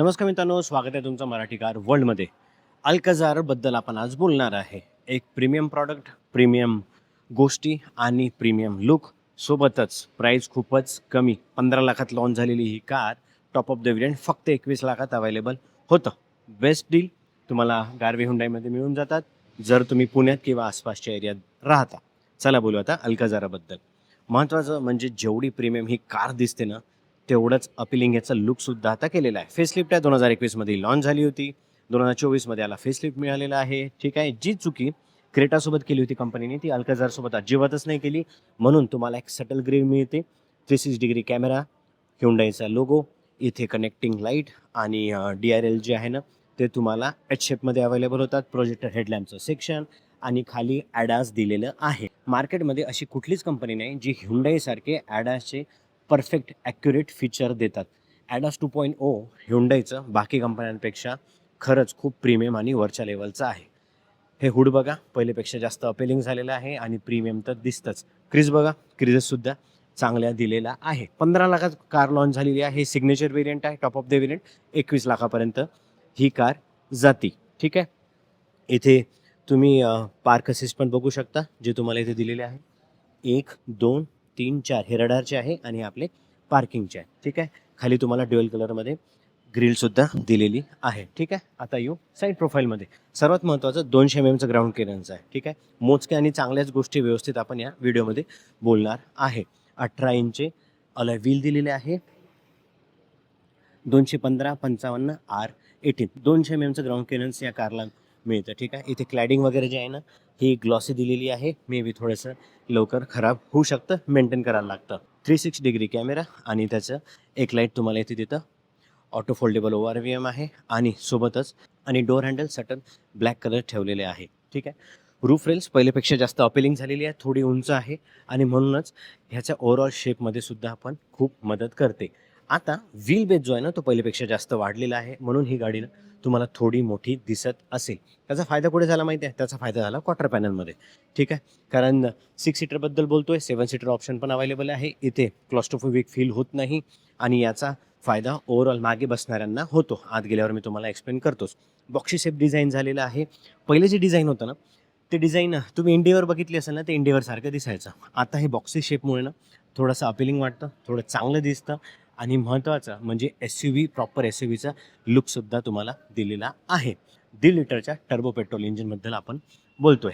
नमस्कार मित्रांनो स्वागत आहे तुमचं मराठी कार वर्ल्डमध्ये. अल्कझारबद्दल आपण आज बोलणार आहे. एक प्रीमियम प्रॉडक्ट प्रीमियम गोष्टी आणि प्रीमियम लुक सोबतच प्राईस खूपच कमी. पंधरा लाखात लॉन्च झालेली ही car top of the variant फक्त एकवीस लाखात अवेलेबल होतं. बेस्ट डील तुम्हाला गारवे हुंडाईमध्ये मिळून जातात जर तुम्ही पुण्यात किंवा आसपासच्या एरियात राहता. चला बोलू आता अल्काझाराबद्दल. महत्त्वाचं म्हणजे जेवढी प्रीमियम ही कार दिसते ना तेवढंच अपिलिंग याचा लुकसुद्धा आता केलेला आहे. फेसलिफ्ट आहे दोन हजार एकवीसमध्ये लॉन्च झाली होती. दोन हजार चोवीसमध्ये याला फेसलिफ्ट मिळालेला आहे. ठीक आहे? जी चुकी क्रेटासोबत केली होती कंपनीने ती अल्काझारसोबत अजिबातच नाही केली. म्हणून तुम्हाला एक सटल ग्रीव मिळते. थ्री सिक्स डिग्री कॅमेरा ह्युंडाईचा लोगो इथे कनेक्टिंग लाइट आणि डी आर एल जे आहे ना ते तुम्हाला एच शेपमध्ये अवेलेबल होतात. प्रोजेक्टर हेडलॅम्पचं सेक्शन आणि खाली ॲडास दिलेलं आहे. मार्केटमध्ये अशी कुठलीच कंपनी नाही जी ह्युंडाईसारखे ॲडासचे परफेक्ट ॲक्युरेट फीचर देतात. ॲडास टू पॉईंट ओ ह्युंडाईचं बाकी कंपन्यांपेक्षा खरंच खूप प्रीमियम आणि वरच्या लेवलचं आहे. हे हुड बघा पहिलेपेक्षा जास्त अपेलिंग झालेलं आहे आणि प्रीमियम तर दिसतंच. क्रिज बघा क्रिजेससुद्धा चांगल्या दिलेला आहे. पंधरा लाखात कार लॉन्च झालेली आहे. हे सिग्नेचर वेरियंट आहे टॉप ऑफ द वेरियंट एकवीस लाखापर्यंत ही कार जाती. ठीक आहे? इथे तुम्ही पार्क असिस्ट पण बघू शकता जे तुम्हाला इथे दिलेले आहे. एक दोन तीन चार. हे रडारचे आहे आणि आपले पार्किंगचे आहे. ठीक आहे? खाली तुम्हाला ड्युअल कलरमध्ये ग्रिलसुद्धा दिलेली आहे. ठीक आहे? आता येऊ साईड प्रोफाईलमध्ये. सर्वात महत्त्वाचं दोनशे एम एमचं ग्राउंड क्लिअरन्स आहे. ठीक आहे? मोजक्या आणि चांगल्याच गोष्टी व्यवस्थित आपण या व्हिडिओमध्ये बोलणार आहे. अठरा इंचचे अलॉय व्हील दिलेले आहे. दोनशे पंधरा पंचावन्न आर एटीन. दोनशे एम एमचं ग्राउंड क्लिअरन्स या कारला मिळतं. ठीक आहे? इथे क्लॅडिंग वगैरे जे आहे ना ही ग्लॉसी दिलेली आहे. मे बी थोडंसं लवकर खराब होऊ शकतं मेंटेन करायला लागतं. थ्री सिक्स डिग्री कॅमेरा आणि त्याचं एक लाइट तुम्हाला इथे तिथं auto foldable O R V M आहे आणि सोबतच आणि door handle satin black colour ठेवलेले आहे. ठीक आहे? रूफ रेल्स पहिलेपेक्षा जास्त अपेलिंग झालेली आहे थोडी उंच आहे आणि म्हणूनच ह्याच्या ओव्हरऑल शेपमध्ये सुद्धा आपण खूप मदत करते. आता व्हील बेस जो आहे ना तो पहिलेपेक्षा जास्त वाढलेला आहे. म्हणून ही गाडी ना तुम्हाला थोडी मोठी दिसत असेल. त्याचा फायदा कुठे झाला माहिती आहे? त्याचा फायदा झाला क्वार्टर पॅनलमध्ये ठीक आहे? कारण सिक्स सीटरबद्दल बोलतोय सेवन सीटर ऑप्शन पण अवेलेबल आहे. इथे क्लॉस्टोफोविक फील होत नाही आणि याचा फायदा ओव्हरऑल मागे बसणाऱ्यांना होतो. आत गेल्यावर मी तुम्हाला एक्सप्लेन करतोच. बॉक्सी शेप डिझाईन झालेलं आहे. पहिले जे डिझाईन होतं ना ते डिझाईन तुम्ही इंडियावर बघितली असेल ना ते इंडियावर सारखं दिसायचं. आता हे बॉक्सी शेपमुळे ना थोडंसं अपिलिंग वाटतं थोडं चांगलं दिसतं. आणि महत्त्वाचं म्हणजे S U V proper S U व्हीचा लुकसुद्धा तुम्हाला दिलेला आहे. दीड लिटरच्या टर्बो पेट्रोल इंजिनबद्दल आपण बोलतोय.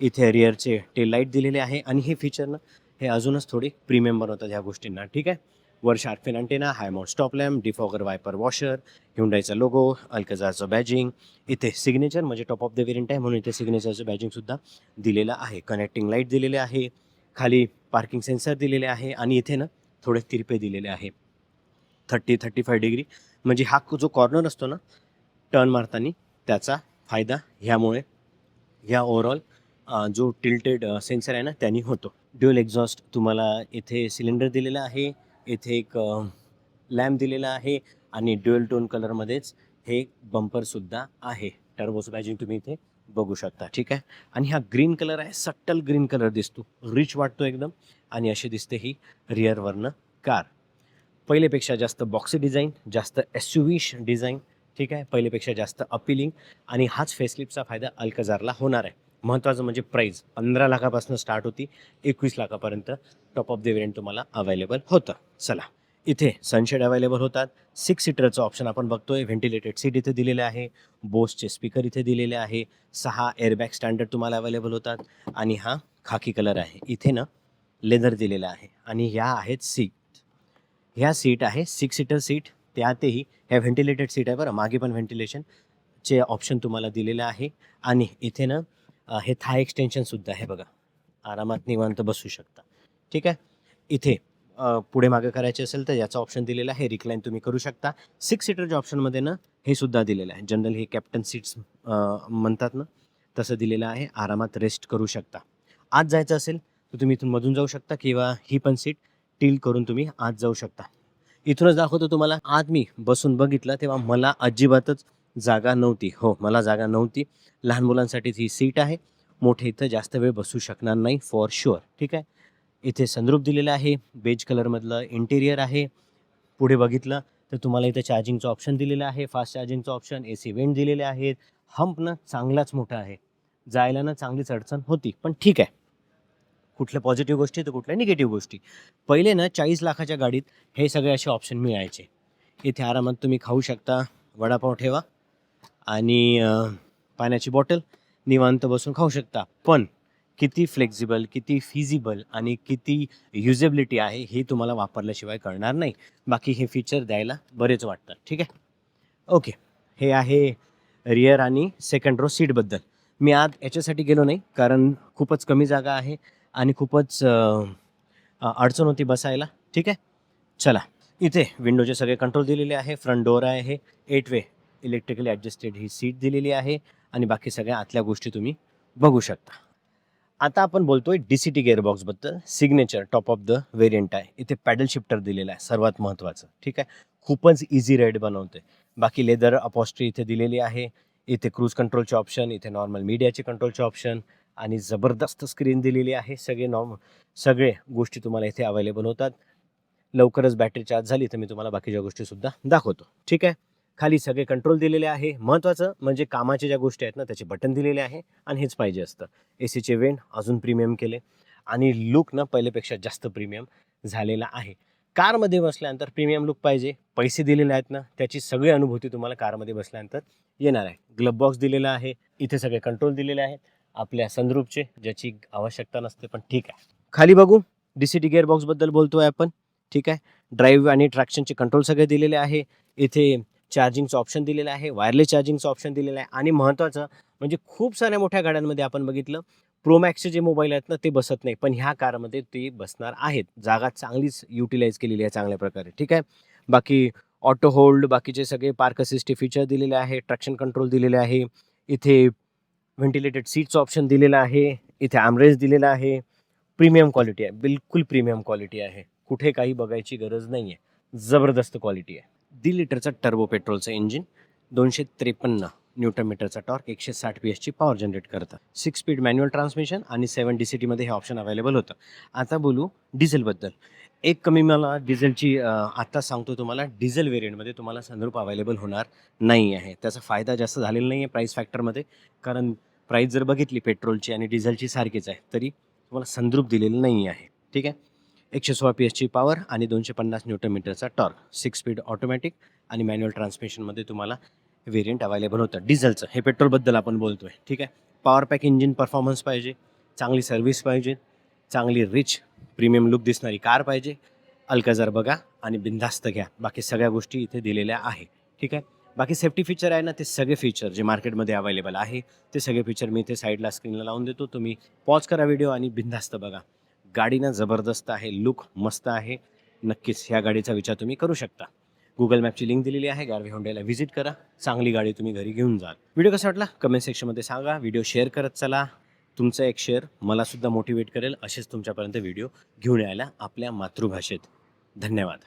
इथे रिअरचे टेल लाइट दिलेले आहे आणि हे फीचर ना हे अजूनच थोडी प्रीमियम बनवतात ह्या गोष्टींना. ठीक आहे? वर sharkfin antenna high stop lamp defogger wiper washer ह्युंडाईचा लोगो अल्कझारचं बॅजिंग इथे सिग्नेचर म्हणजे टॉप ऑफ द वेरियंट आहे म्हणून इथे सिग्नेचरचं बॅजिंगसुद्धा दिलेलं आहे. कनेक्टिंग लाइट दिलेले आहे. खाली पार्किंग सेन्सर दिलेले आहे आणि इथे ना थोडे तिरपे दिलेले आहे. Thirty thirty five degree. म्हणजे हा जो कॉर्नर असतो ना टर्न मारताना त्याचा फायदा ह्यामुळे ह्या ओव्हरऑल जो टिल्टेड सेन्सर आहे ना त्यांनी होतो. ड्युअल एक्झॉस्ट तुम्हाला इथे सिलेंडर दिलेला आहे येथे एक लॅम्प दिलेला आहे आणि ड्युअल टोन कलरमध्येच हे बंपरसुद्धा आहे. टर्बोस बॅजिंग तुम्ही इथे बघू शकता ठीक आहे? आणि हा ग्रीन कलर आहे सट्टल ग्रीन कलर दिसतो. रिच वाटतो एकदम आणि अशी दिसते ही रिअरवरनं कार. पहिलेपेक्षा जास्त बॉक्सी डिझाईन जास्त एस यू डिझाईन ठीक आहे? पहिलेपेक्षा जास्त अपिलिंग आणि हाच फेसलिपचा फायदा अल्कझारला होणार आहे. महत्त्वाचं म्हणजे प्राईज पंधरा लाखापासून स्टार्ट होती एकवीस लाखापर्यंत टॉप ऑफ द वेरियंट तुम्हाला अवेलेबल होतं. चला इथे सनशेड अवेलेबल होतात. सिक्स सीटरचं ऑप्शन आपण बघतोय. व्हेंटिलेटेड सीट इथे दिलेले आहे. बोसचे स्पीकर इथे दिलेले आहे. सहा एअरबॅग स्टँडर्ड तुम्हाला अवेलेबल होतात. आणि हा खाकी कलर आहे. इथे ना लेदर दिलेला आहे. आणि ह्या आहेत सीट ह्या सीट आहे सिक्स सीटर सीट. त्यातही ह्या व्हेंटिलेटेड सीट आहे बरं मागे पण व्हेंटिलेशनचे ऑप्शन तुम्हाला दिलेलं आहे. आणि इथे ना हे थाय एक्सटेन्शनसुद्धा आहे बघा. आरामात निवांत बसू शकता. ठीक आहे? इथे पुढे मागे करायचे असेल तर याचा ऑप्शन दिलेला आहे. रिक्लाईन तुम्ही करू शकता. सिक्स सीटरच्या ऑप्शनमध्ये ना हे सुद्धा दिलेलं आहे. जनरल हे कॅप्टन सीट्स म्हणतात ना तसं दिलेलं आहे. आरामात रेस्ट करू शकता. आज जायचं असेल तर तुम्ही इथून मधून जाऊ शकता किंवा ही पण सीट टील करून तुम्ही आत जाऊ शकता. इथूनच दाखवतो तुम्हाला. आत मी बसून बघितलं तेव्हा मला अजिबातच जागा नव्हती. हो मला जागा नव्हती. लहान मुलांसाठीच ही सीट आहे. मोठे इथं जास्त वेळ बसू शकणार नाही फॉर शुअर ठीक आहे? इथे संद्रूप दिलेलं आहे. बेज कलरमधलं इंटेरियर आहे. पुढे बघितलं तर तुम्हाला इथं चार्जिंगचं ऑप्शन दिलेलं आहे. फास्ट चार्जिंगचं ऑप्शन ए सी वेंट दिलेले आहेत. हंपनं चांगलाच मोठा आहे. जायला ना चांगलीच अडचण होती. पण ठीक आहे. कुठल्या पॉझिटिव्ह गोष्टी तर कुठल्या निगेटिव्ह गोष्टी. पहिले ना चाळीस लाखाच्या गाडीत हे सगळे असे ऑप्शन मिळायचे. इथे आरामात तुम्ही खाऊ शकता वडापाव ठेवा आणि पाण्याची बॉटल निवांत बसून खाऊ शकता. पण किती फ्लेक्झिबल किती फिजिबल आणि किती युजेबिलिटी आहे हे तुम्हाला वापरल्याशिवाय कळणार नाही. बाकी हे फीचर द्यायला बरेच वाटतात ठीक आहे? ओके हे आहे रिअर आणि सेकंड रो सीटबद्दल मी आत याच्यासाठी गेलो नाही कारण खूपच कमी जागा आहे. आणि खूपच अडचण होती बसायला. ठीक आहे? चला. इथे विंडोचे सगळे कंट्रोल दिलेले आहे. फ्रंट डोअर आहे. एट वे इलेक्ट्रिकली ॲडजस्टेड ही सीट दिलेली आहे. आणि बाकी सगळ्या आतल्या गोष्टी तुम्ही बघू शकता. आता आपण बोलतोय D C T गेअरबॉक्सबद्दल signature top of the variant आहे. इथे पॅडल शिफ्टर दिलेला आहे. सर्वात महत्त्वाचं ठीक आहे? खूपच इझी राईड बनवते. बाकी लेदर अपॉस्ट्री इथे दिलेली आहे. इथे क्रूज कंट्रोलचे ऑप्शन इथे नॉर्मल मीडियाचे कंट्रोलचे ऑप्शन आणि जबरदस्त स्क्रीन दिलेली आहे. सगळे नॉर्म सगळे गोष्टी तुम्हाला इथे अवेलेबल होतात. लवकरच बॅटरी चार्ज झाली तर मी तुम्हाला बाकीच्या गोष्टीसुद्धा दाखवतो. ठीक आहे? खाली सगळे कंट्रोल दिलेले आहे. महत्त्वाचं म्हणजे कामाच्या ज्या गोष्टी आहेत ना त्याचे बटन दिलेले आहे आणि हेच पाहिजे असतं. ए सीचे वेंट अजून प्रीमियम केले. आणि लुक ना पहिल्यापेक्षा जास्त प्रीमियम झालेला आहे. कारमध्ये बसल्यानंतर प्रीमियम लुक पाहिजे. पैसे दिलेले आहेत ना त्याची सगळी अनुभूती तुम्हाला कारमध्ये बसल्यानंतर येणार आहे. ग्लब बॉक्स दिलेला आहे. इथे सगळे कंट्रोल दिलेले आहेत. आपल्या सनरूपचे ज्याची आवश्यकता नसते पण ठीक आहे. खाली बघू. डी सी टी गेअरबॉक्सबद्दल बोलतोय आपण. ठीक आहे. ड्राईव्ह आणि ट्रॅक्शनचे कंट्रोल सगळे दिलेले आहे. इथे चार्जिंगचं ऑप्शन दिलेलं आहे. वायरलेस चार्जिंगचं ऑप्शन दिलेलं आहे. आणि महत्त्वाचं म्हणजे खूप साऱ्या मोठ्या गाड्यांमध्ये आपण बघितलं प्रोमॅक्सचे जे मोबाईल आहेत ना ते बसत नाही. पण ह्या कारमध्ये ते बसणार आहेत. जागा चांगलीच युटिलाइज केलेली आहे चांगल्या प्रकारे. ठीक आहे? बाकी ऑटो होल्ड बाकीचे सगळे पार्क असिस्टी फीचर दिलेले आहे. ट्रॅक्शन कंट्रोल दिलेले आहे. इथे व्हेंटिलेटेड सीट्स ऑप्शन दिलेलं आहे. इथे ॲमरेज दिलेला आहे. प्रीमियम क्वालिटी आहे. बिलकुल प्रीमियम क्वालिटी आहे. कुठे काही बघायची गरज नाही आहे जबरदस्त क्वालिटी आहे. दीड लिटरचं टर्बो पेट्रोलचं इंजिन दोनशे त्रेपन्न न्यूटन मीटरचा टॉर्क एकशे साठ पी एचची पॉवर जनरेट करतं. सिक्स स्पीड मॅन्युअल ट्रान्समिशन आणि सेवन डी सी टीमध्ये हे ऑप्शन अवेलेबल होतं. आता बोलू डिझेलबद्दल एक कमी मला डिझेलची आत्ता सांगतो तुम्हाला डिझेल वेरियंटमध्ये तुम्हाला सनरूप अवेलेबल होणार नाही आहे. त्याचा फायदा जास्त झालेला नाही आहे प्राईस फॅक्टरमध्ये कारण प्राईस जर बघितली पेट्रोलची आणि डिझेलची सारखीच आहे तरी तुम्हाला संद्रूप दिलेलं नाही आहे. ठीक आहे? एकशे सोळा पी एचची पॉवर आणि दोनशे पन्नास न्यूटन मीटरचा टॉर्क सिक्स स्पीड ऑटोमॅटिक आणि मॅन्युअल ट्रान्समिशनमध्ये तुम्हाला व्हेरियंट अवेलेबल होतं. डिझेलचं हे पेट्रोलबद्दल आपण बोलतो आहे ठीक आहे? पॉवर पॅक इंजिन परफॉर्मन्स पाहिजे चांगली सर्व्हिस पाहिजे चांगली रिच प्रीमियम लुक दिसणारी कार पाहिजे. अल्कजर बघा आणि बिंदास्त घ्या. बाकी सगळ्या गोष्टी इथे दिलेल्या आहे. ठीक आहे? बाकी सेफ्टी फीचर आहे ना ते सगळे फीचर जे मार्केटमध्ये अवेलेबल आहे ते सगळे फीचर मी इथे साईडला स्क्रीनला लावून देतो. तुम्ही पॉज करा व्हिडिओ आणि बिंदास्त बघा. गाडीनं जबरदस्त आहे लुक मस्त आहे. नक्कीच ह्या गाडीचा विचार तुम्ही करू शकता. गुगल मॅपची लिंक दिलेली आहे गारवे होंडेला व्हिजिट करा. चांगली गाडी तुम्ही घरी घेऊन जाल. व्हिडिओ कसा वाटला? कमेंट सेक्शनमध्ये सांगा. व्हिडिओ शेअर करत चला. तुमचं एक शेअर मलासुद्धा मोटिवेट करेल असेच तुमच्यापर्यंत व्हिडिओ घेऊन यायला आपल्या मातृभाषेत. धन्यवाद.